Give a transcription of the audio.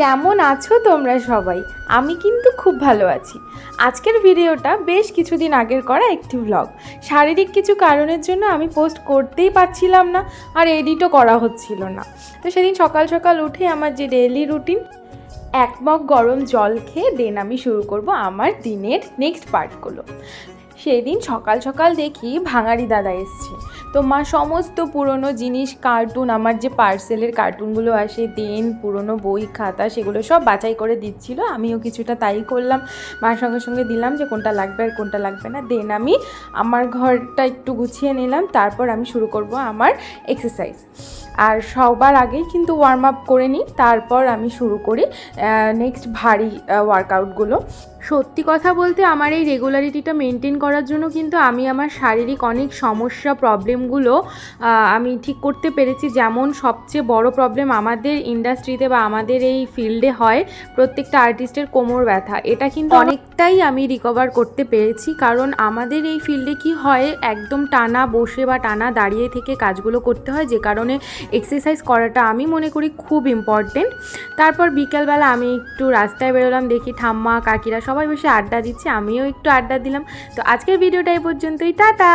কেমন আছো তোমরা সবাই? আমি কিন্তু খুব ভালো আছি। আজকের ভিডিওটা বেশ কিছুদিন আগের করা একটি ব্লগ শারীরিক কিছু কারণের জন্য আমি পোস্ট করতেই পারছিলাম না আর এডিটও করা হচ্ছিল না। তো সেদিন সকাল সকাল উঠে আমার যে ডেইলি রুটিন এক মগ গরম জল খেয়ে দেন আমি শুরু করব আমার দিনের নেক্সট পার্টগুলো সেদিন সকাল সকাল দেখি ভাঙারি দাদা এসছে। তো মা, সমস্ত পুরনো জিনিস কার্টুন আমার যে পার্সেলের কার্টুনগুলো আসে দেন পুরনো বই, খাতা, সেগুলো সব বাছাই করে দিচ্ছিল। আমিও কিছুটা তাই করলাম। মার সঙ্গে সঙ্গে দিলাম যে কোনটা লাগবে আর কোনটা লাগবে না। দেন আমি আমার ঘরটা একটু গুছিয়ে নিলাম। তারপর আমি শুরু করব আমার এক্সারসাইজ আর সবার আগেই কিন্তু ওয়ার্ম আপ করে নিই। তারপর আমি শুরু করি নেক্সট ভারী ওয়ার্কআউটগুলো সত্যি কথা বলতে আমার এই রেগুলারিটিটা মেনটেন করার জন্য কিন্তু আমি আমার শারীরিক অনেক সমস্যা প্রবলেমগুলো আমি ঠিক করতে পেরেছি। যেমন সবচেয়ে বড় প্রবলেম আমাদের ইন্ডাস্ট্রিতে বা আমাদের এই ফিল্ডে হয় প্রত্যেকটা আর্টিস্টের কোমর ব্যথা। এটা কিন্তু অনেকটাই আমি রিকভার করতে পেরেছি। কারণ আমাদের এই ফিল্ডে কি হয় একদম টানা বসে বা টানা দাঁড়িয়ে থেকে কাজগুলো করতে হয়। যে কারণে এক্সারসাইজ করাটা আমি মনে করি খুব ইম্পর্টেন্ট তারপর বিকেলবেলা আমি একটু রাস্তায় বেরোলাম, দেখি ঠাম্মা, কাকিরা সবাই বসে আড্ডা দিচ্ছে, আমিও একটু আড্ডা দিলাম। তো আজকের ভিডিওটা এই পর্যন্তই, টাটা!